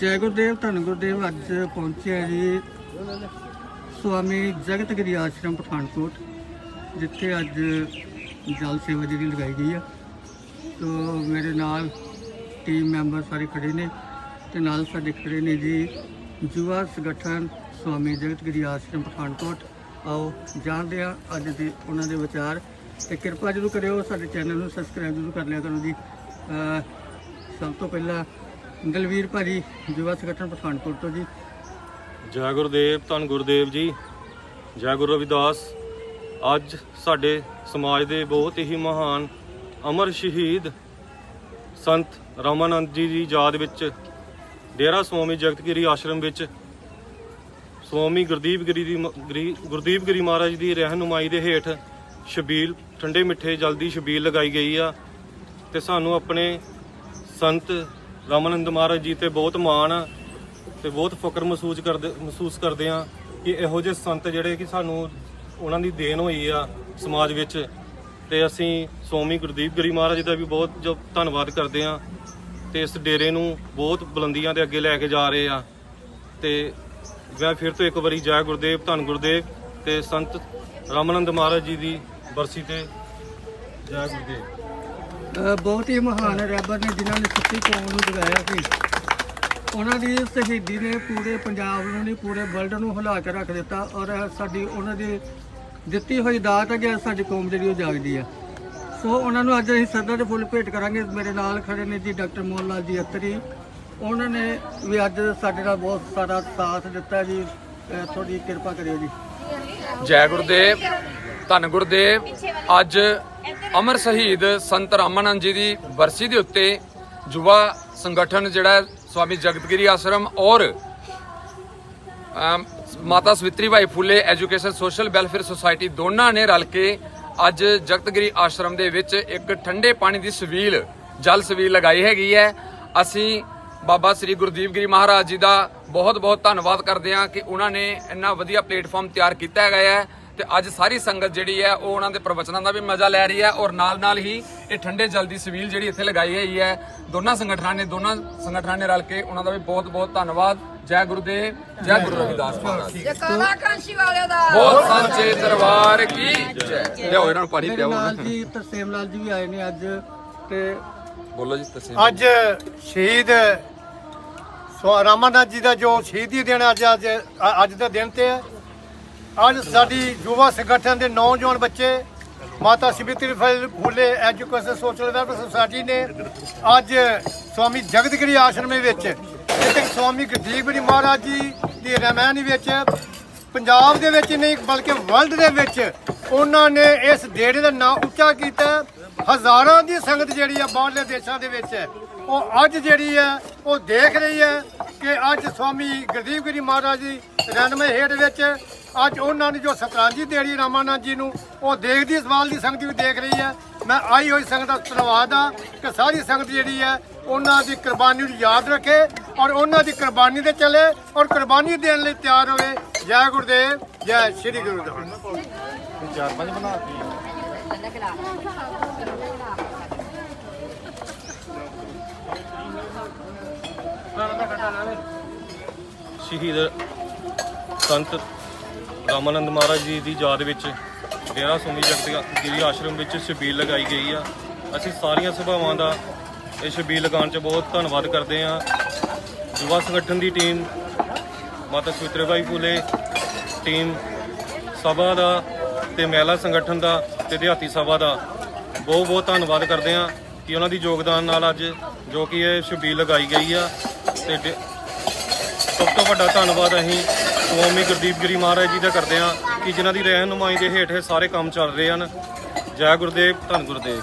ਜੈ ਗੁਰਦੇਵ, ਧੰਨ ਗੁਰਦੇਵ, ਅੱਜ ਪਹੁੰਚਿਆ ਜੀ ਸਵਾਮੀ ਜਗਤਗਿਰੀ ਆਸ਼ਰਮ ਪਠਾਨਕੋਟ, ਜਿੱਥੇ ਅੱਜ ਜਲ ਸੇਵਾ ਜਿਹੜੀ ਲਗਾਈ ਗਈ ਆ। ਸੋ ਮੇਰੇ ਨਾਲ ਟੀਮ ਮੈਂਬਰ ਸਾਰੇ ਖੜੇ ਨੇ ਤੇ ਨਾਲ ਸਾਡੇ ਖੜੇ ਨੇ ਜੀ ਯੁਵਾ ਸੰਗਠਨ ਸਵਾਮੀ ਜਗਤਗਿਰੀ ਆਸ਼ਰਮ ਪਠਾਨਕੋਟ। ਆਓ ਜਾਣਦੇ ਆ ਅੱਜ ਦੇ ਉਹਨਾਂ ਦੇ ਵਿਚਾਰ ਤੇ ਕਿਰਪਾ ਜਰੂਰ ਕਰਿਓ, ਸਾਡੇ ਚੈਨਲ ਨੂੰ ਸਬਸਕ੍ਰਾਈਬ ਜਰੂਰ ਕਰ ਲਿਆ ਕਰੋ ਜੀ। ਸਭ ਤੋਂ ਪਹਿਲਾਂ ਦਲਵੀਰ ਭਾਜੀ ਯੁਵਾ ਸੰਗਠਨ ਪਠਾਨਕੋਟ ਤੋਂ ਜੀ। ਜੈ ਗੁਰਦੇਵ, ਧੰਨ ਗੁਰਦੇਵ ਜੀ। ਜੈ ਗੁਰੂ ਰਵਿਦਾਸ, ਅੱਜ ਸਾਡੇ ਸਮਾਜ ਦੇ ਬਹੁਤ ਹੀ ਮਹਾਨ ਅਮਰ ਸ਼ਹੀਦ ਸੰਤ ਰਾਮਾਨੰਦ ਜੀ ਦੀ ਯਾਦ ਵਿੱਚ ਡੇਰਾ ਸਵਾਮੀ ਜਗਤਗਿਰੀ ਆਸ਼ਰਮ ਵਿੱਚ ਸਵਾਮੀ ਗੁਰਦੀਪ ਗਿਰੀ ਦੀ ਗਿਰੀ- ਗੁਰਦੀਪ ਗਿਰੀ ਮਹਾਰਾਜ ਦੀ ਰਹਿਨੁਮਾਈ ਦੇ ਹੇਠ ਸ਼ਬੀਲ ਠੰਡੇ ਮਿੱਠੇ ਜਲ ਦੀ ਛਬੀਲ ਲਗਾਈ ਗਈ ਆ ਤੇ ਸਾਨੂੰ ਆਪਣੇ ਸੰਤ ਰਾਮਾਨੰਦ ਮਹਾਰਾਜ ਜੀ ਤੇ ਬਹੁਤ ਮਾਣ ਆ ਤੇ ਬਹੁਤ ਫਕਰ ਮਹਿਸੂਸ ਕਰਦੇ ਮਹਿਸੂਸ ਕਰਦੇ ਆ ਕਿ ਇਹੋ ਜਿਹੇ ਸੰਤ ਜਿਹੜੇ ਕਿ ਸਾਨੂੰ ਉਹਨਾਂ ਦੀ ਦੇਣ ਹੋਈ ਆ ਸਮਾਜ ਵਿੱਚ ਤੇ ਅਸੀਂ ਸਵਾਮੀ ਗੁਰਦੀਪ ਗਰੀ ਮਹਾਰਾਜ ਦਾ ਵੀ ਬਹੁਤ ਜੋ ਧੰਨਵਾਦ ਕਰਦੇ ਆ ਤੇ ਇਸ ਡੇਰੇ ਨੂੰ ਬਹੁਤ ਬੁਲੰਦੀਆਂ ਦੇ ਅੱਗੇ ਲੈ ਕੇ ਜਾ ਰਹੇ ਆ ਤੇ ਮੈਂ ਫਿਰ ਤੋਂ ਇੱਕ ਵਾਰੀ ਜੈ ਗੁਰਦੇਵ, ਧੰਨ ਗੁਰਦੇਵ ਤੇ ਸੰਤ ਰਾਮਾਨੰਦ ਮਹਾਰਾਜ ਜੀ ਦੀ ਬਰਸੀ ਤੇ ਜੈ ਗੁਰਦੇਵ। ਬਹੁਤ ਹੀ ਮਹਾਨ ਰਹਿਬਰ ਨੇ ਜਿਨ੍ਹਾਂ ਨੇ ਸਿੱਖੀ ਕੌਮ ਨੂੰ ਜਗਾਇਆ ਸੀ। ਉਹਨਾਂ ਦੀ ਸ਼ਹੀਦੀ ਨੇ ਪੂਰੇ ਪੰਜਾਬ ਨੂੰ ਨਹੀਂ, ਪੂਰੇ ਵਰਲਡ ਨੂੰ ਹਿਲਾ ਕੇ ਰੱਖ ਦਿੱਤਾ ਔਰ ਸਾਡੀ ਉਹਨਾਂ ਦੀ ਦਿੱਤੀ ਹੋਈ ਦਾਤ ਹੈ ਸਾਡੀ ਕੌਮ ਜਿਹੜੀ ਉਹ ਜਾਗਦੀ ਆ। ਸੋ ਉਹਨਾਂ ਨੂੰ ਅੱਜ ਅਸੀਂ ਸਰਦਾ ਦੇ ਫੁੱਲ ਭੇਟ ਕਰਾਂਗੇ। ਮੇਰੇ ਨਾਲ ਖੜੇ ਨੇ ਜੀ ਡਾਕਟਰ ਮੋਹਨ ਲਾਲ ਜੀ ਅਤਰੀ। ਉਹਨਾਂ ਨੇ ਵੀ ਅੱਜ ਸਾਡੇ ਨਾਲ ਬਹੁਤ ਸਾਰਾ ਸਾਥ ਦਿੱਤਾ ਜੀ। ਤੁਹਾਡੀ ਕਿਰਪਾ ਕਰਿਓ ਜੀ। ਜੈ ਗੁਰਦੇਵ, ਧੰਨ ਗੁਰਦੇਵ। ਅੱਜ ਅਮਰ ਸ਼ਹੀਦ ਸੰਤ ਰਾਮਾਨੰਦ ਜੀ ਦੀ ਬਰਸੀ ਦੇ ਉੱਤੇ ਯੁਵਾ ਸੰਗਠਨ ਜਿਹੜਾ ਸਵਾਮੀ ਜਗਤਗਿਰੀ ਆਸ਼ਰਮ ਔਰ Mata Savitri Bai Phule education social welfare society ਦੋਨਾਂ ਨੇ ਰਲ ਕੇ ਅੱਜ ਜਗਤਗਿਰੀ ਆਸ਼ਰਮ ਦੇ ਵਿੱਚ ਇੱਕ ਠੰਡੇ ਪਾਣੀ ਦੀ ਸਵੀਲ, ਜਲ ਸਵੀਲ ਲਗਾਈ ਹੈਗੀ ਹੈ। ਅਸੀਂ ਬਾਬਾ ਸ੍ਰੀ ਗੁਰਦੀਪ ਗਿਰੀ ਮਹਾਰਾਜ ਜੀ ਦਾ ਬਹੁਤ ਬਹੁਤ ਧੰਨਵਾਦ ਕਰਦੇ ਹਾਂ ਕਿ ਉਹਨਾਂ ਨੇ ਇੰਨਾ ਵਧੀਆ ਪਲੇਟਫਾਰਮ ਤਿਆਰ ਕੀਤਾ ਹੈਗਾ ਹੈ। ਤੇ ਅੱਜ ਸਾਰੀ ਸੰਗਤ ਜਿਹੜੀ ਹੈ ਉਹ ਉਹਨਾਂ ਦੇ ਪ੍ਰਵਚਨਾਂ ਦਾ ਵੀ ਮਜ਼ਾ ਲੈ ਰਹੀ ਹੈ ਔਰ ਨਾਲ ਨਾਲ ਹੀ ਇਹ ਠੰਡੇ ਜਲ ਦੀ ਸਵੀਲ ਜਿਹੜੀ ਇੱਥੇ ਲਗਾਈ ਹੋਈ ਹੈ ਦੋਨਾਂ ਸੰਗਠਨਾਂ ਨੇ ਦੋਨਾਂ ਸੰਗਠਨਾਂ ਨੇ ਰਲ ਕੇ ਉਹਨਾਂ ਦਾ ਵੀ ਬਹੁਤ ਬਹੁਤ ਧੰਨਵਾਦ। ਜੈ ਗੁਰਦੇਵ ਜੈ ਗੁਰੂ ਰਵਿਦਾਸ ਮਹਾਰਾਜ ਜਕਾਰਾ ਕਾਂਸ਼ੀ ਵਾਲਿਆਂ ਦਾ। ਬਹੁਤ ਸਾਂਚੇ ਦਰਬਾਰ ਕੀ ਜੈ। ਲਿਆਓ ਇਹਨਾਂ ਨੂੰ ਪਾਣੀ ਮੇਰੇ ਪਿਆਓ ਨਾਲ ਜੀ ਤਰਸੇਮ ਲਾਲ ਜੀ ਵੀ ਆਏ ਨੇ ਅੱਜ ਤੇ ਬੋਲੋ ਜੀ ਤਸੀਮ ਅੱਜ ਸ਼ਹੀਦ ਸਵਾ ਰਾਮਾਨਾਥ ਜੀ ਦਾ ਜੋ ਸ਼ਹੀਦੀ ਦਿਨ ਅੱਜ ਅੱਜ ਅੱਜ ਦਾ ਦਿਨ ਤੇ ਹੈ। ਅੱਜ ਸਾਡੀ ਯੁਵਾ ਸੰਗਠਨ ਦੇ ਨੌਜਵਾਨ ਬੱਚੇ, Mata Savitri Phule education social welfare society ਨੇ ਅੱਜ ਸਵਾਮੀ ਜਗਤਗਿਰੀ ਆਸ਼ਰਮ ਵਿੱਚ ਜਿੱਥੇ ਸਵਾਮੀ ਗੁਰਦੀਪ ਮਹਾਰਾਜ ਜੀ ਦੀ ਰਮਾਇਣ ਵਿੱਚ, ਪੰਜਾਬ ਦੇ ਵਿੱਚ ਨਹੀਂ ਬਲਕਿ ਵਰਲਡ ਦੇ ਵਿੱਚ ਉਹਨਾਂ ਨੇ ਇਸ ਡੇਰੇ ਦਾ ਨਾਂ ਉੱਚਾ ਕੀਤਾ। ਹਜ਼ਾਰਾਂ ਦੀ ਸੰਗਤ ਜਿਹੜੀ ਆ ਬਾਹਰਲੇ ਦੇਸ਼ਾਂ ਦੇ ਵਿੱਚ ਹੈ ਉਹ ਅੱਜ ਜਿਹੜੀ ਹੈ ਉਹ ਦੇਖ ਰਹੀ ਹੈ ਕਿ ਅੱਜ ਸਵਾਮੀ ਗੁਰਦੀਪ ਗਿਰੀ ਮਹਾਰਾਜ ਜੀ ਰਹਿਨਮਈ ਹੇਠ ਵਿੱਚ ਅੱਜ ਉਹਨਾਂ ਨੇ ਜੋ ਸਤਰਾਂਜੀ ਦੇੜੀ ਰਾਮਾਨੰਦ ਜੀ ਨੂੰ, ਉਹ ਦੇਖਦੀ, ਸਵਾਲ ਦੀ ਸੰਗਤ ਵੀ ਦੇਖ ਰਹੀ ਹੈ। ਮੈਂ ਆਈ ਹੋਈ ਸੰਗਤ ਦਾ ਧੰਨਵਾਦ ਆ ਕਿ ਸਾਰੀ ਸੰਗਤ ਜਿਹੜੀ ਹੈ, ਉਹਨਾਂ ਦੀ ਕੁਰਬਾਨੀ ਨੂੰ ਯਾਦ ਰੱਖੇ ਔਰ ਉਹਨਾਂ ਦੀ ਕੁਰਬਾਨੀ ਤੇ ਚੱਲੇ ਔਰ ਕੁਰਬਾਨੀ ਦੇਣ ਲਈ ਤਿਆਰ ਹੋਵੇ। ਜੈ ਗੁਰਦੇਵ, ਜੈ ਸ੍ਰੀ ਗੁਰੂ ਗ੍ਰੰਥ ਸ਼ਹੀਦ ਸੰਤ ਰਾਮਾਨੰਦ ਮਹਾਰਾਜ ਜੀ ਦੀ ਯਾਦ ਵਿੱਚ ਡੇਰਾ ਸੁਮੀ ਜਗਤਗਿਰੀ ਆਸ਼ਰਮ ਵਿੱਚ ਸ਼ਬੀਲ ਲਗਾਈ ਗਈ ਆ। ਅਸੀਂ ਸਾਰੀਆਂ ਸਭਾਵਾਂ ਦਾ ਇਹ ਛਬੀਲ ਲਗਾਉਣ 'ਚ ਬਹੁਤ ਧੰਨਵਾਦ ਕਰਦੇ ਹਾਂ। ਯੁਵਾ ਸੰਗਠਨ ਦੀ ਟੀਮ, ਮਾਤਾ ਸੁਤਰੇ ਬਾਈ ਫੂਲੇ, ਟੀਮ ਸਭਾ ਦਾ ਤੇ ਮਹਿਲਾ ਸੰਗਠਨ ਦਾ ਤੇ ਦਿਹਾਤੀ ਸਭਾ ਦਾ ਬਹੁਤ ਬਹੁਤ ਧੰਨਵਾਦ ਕਰਦੇ ਹਾਂ ਕਿ ਉਹਨਾਂ ਦੀ ਯੋਗਦਾਨ ਨਾਲ ਅੱਜ ਜੋ ਕਿ ਇਹ ਸ਼ਬੀਲ ਲਗਾਈ ਗਈ ਆ। ਤੇ ਡੇ- ਸਭ ਤੋਂ ਵੱਡਾ ਧੰਨਵਾਦ ਅਸੀਂ ਸਵਾਮੀ ਗੁਰਦੀਪ ਗਿਰੀ ਮਹਾਰਾਜ ਜੀ ਦਾ ਕਰਦੇ ਹਾਂ ਕਿ ਜਿਨ੍ਹਾਂ ਦੀ ਰਹਿਨੁਮਾਈ ਦੇ ਹੇਠ ਇਹ ਸਾਰੇ ਕੰਮ ਚੱਲ ਰਹੇ ਹਨ। ਜੈ ਗੁਰਦੇਵ, ਧੰਨ ਗੁਰਦੇਵ।